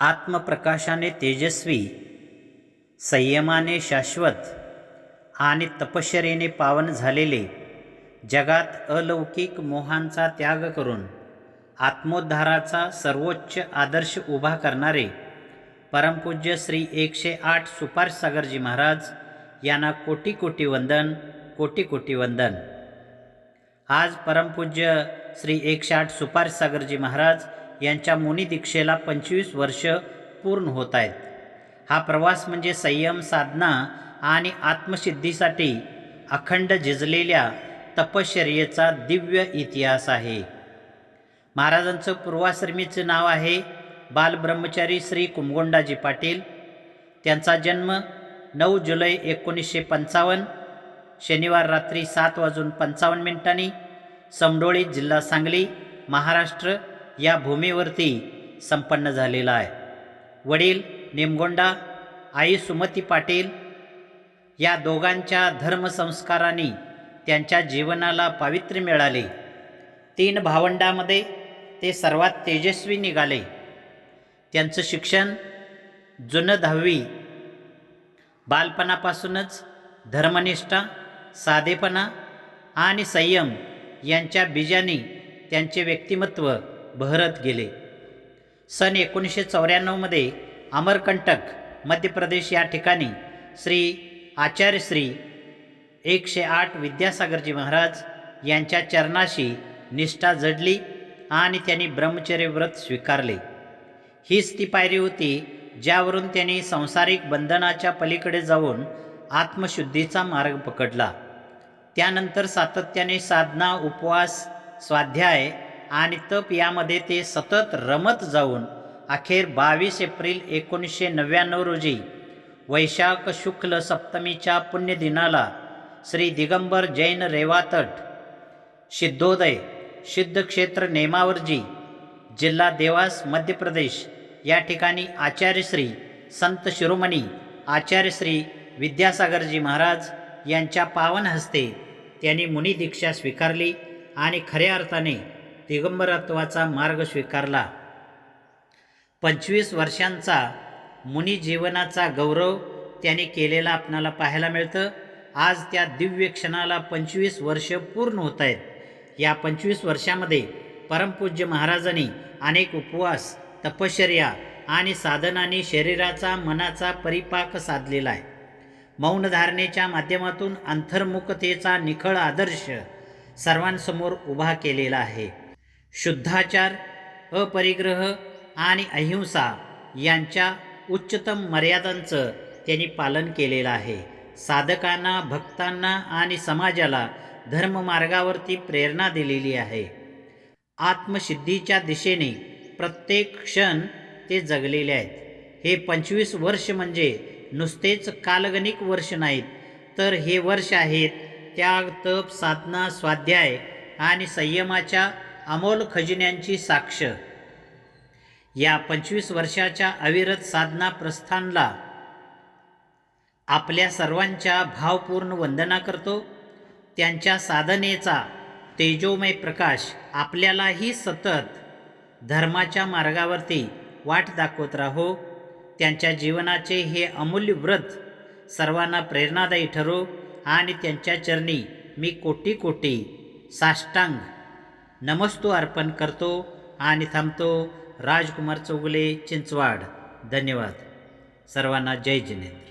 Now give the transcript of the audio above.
आत्मप्रकाशाने तेजस्वी संयमाने शाश्वत आणि तपश्चरेने पावन झालेले जगात अलौकिक मोहांचा त्याग करून आत्मोद्धाराचा सर्वोच्च आदर्श उभा करणारे परमपूज्य श्री एकशे आठ सुपार सागरजी महाराज यांना कोटी कोटी वंदन कोटी कोटी वंदन. आज परमपूज्य श्री एकशे आठ सुपार सागरजी महाराज यांच्या मुनी दीक्षेला पंचवीस वर्ष पूर्ण होत आहेत. हा प्रवास म्हणजे संयम साधना आणि आत्मसिद्धीसाठी अखंड झिजलेल्या तपश्चर्येचा दिव्य इतिहास आहे. महाराजांचं पूर्वाश्रमीचं नाव आहे बालब्रह्मचारी श्री कुमगोंडाजी पाटील. त्यांचा जन्म नऊ जुलै एकोणीसशे पंचावन्न शनिवार रात्री सात वाजून पंचावन्न मिनिटांनी समडोळी जिल्हा सांगली महाराष्ट्र या भूमीवरती संपन्न झालेला आहे. वडील निमगोंडा आई सुमती पाटील या दोघांच्या धर्मसंस्कारांनी त्यांच्या जीवनाला पावित्र्य मिळाले. तीन भावंडामध्ये ते सर्वात तेजस्वी निघाले. त्यांचं शिक्षण जुनं दहावी बालपणापासूनच धर्मनिष्ठा साधेपणा आणि संयम यांच्या बीजाने त्यांचे व्यक्तिमत्व बहरत गेले. सन एकोणीसशे चौऱ्याण्णवमध्ये अमरकंटक मध्य प्रदेश या ठिकाणी श्री आचार्य श्री एकशे आठ विद्यासागरजी महाराज यांच्या चरणाशी निष्ठा जडली आणि त्यांनी ब्रह्मचर्य व्रत स्वीकारले. हीच ती पायरी होती ज्यावरून त्यांनी संसारिक बंधनाच्या पलीकडे जाऊन आत्मशुद्धीचा मार्ग पकडला. त्यानंतर सातत्याने साधना उपवास स्वाध्याय आणि तप यामध्ये ते सतत रमत जाऊन अखेर बावीस एप्रिल एकोणीसशे नव्याण्णव रोजी वैशाख शुक्ल सप्तमीच्या पुण्यदिनाला श्री दिगंबर जैन रेवातट सिद्धोदय सिद्धक्षेत्र नेमावरजी जिल्हा देवास मध्य प्रदेश या ठिकाणी आचार्यश्री संत शिरोमणी आचार्यश्री विद्यासागरजी महाराज यांच्या पावन हस्ते त्यांनी मुनी दीक्षा स्वीकारली आणि खऱ्या अर्थाने दिगंबरत्वाचा मार्ग स्वीकारला. पंचवीस वर्षांचा मुनी जीवनाचा गौरव त्याने केलेला आपणाला पाहायला मिळतं. आज त्या दिव्य क्षणाला पंचवीस वर्ष पूर्ण होत आहेत. या पंचवीस वर्षामध्ये परमपूज्य महाराजांनी अनेक उपवास तपश्चर्या आणि साधनाने शरीराचा मनाचा परिपाक साधलेला आहे. मौन धारणेच्या माध्यमातून अंतर्मुखतेचा निखळ आदर्श सर्वांसमोर उभा केलेला आहे. शुद्धाचार अपरिग्रह आणि अहिंसा यांच्या उच्चतम मर्यादांचं त्यांनी पालन केलेलं आहे. साधकांना भक्तांना आणि समाजाला धर्ममार्गावरती प्रेरणा दिलेली आहे. आत्मसिद्धीच्या दिशेने प्रत्येक क्षण ते जगलेले आहेत. हे पंचवीस वर्ष म्हणजे नुसतेच कालगणिक वर्ष नाहीत तर हे वर्ष आहेत त्याग तप साधना स्वाध्याय आणि संयमाच्या अमोल खजिन्यांची साक्ष. या पंचवीस वर्षाच्या अविरत साधना प्रस्थानला आपल्या सर्वांच्या भावपूर्ण वंदना करतो. त्यांच्या साधनेचा तेजोमय प्रकाश आपल्यालाही सतत धर्माच्या मार्गावरती वाट दाखवत राहो. त्यांच्या जीवनाचे हे अमूल्य व्रत सर्वांना प्रेरणादायी ठरो आणि त्यांच्या चरणी मी कोटी कोटी साष्टांग नमस्तो अर्पण करतो आणि थांबतो राजकुमार चौगुले चिंचवाड. धन्यवाद. सर्वांना जय जिनेंद्र.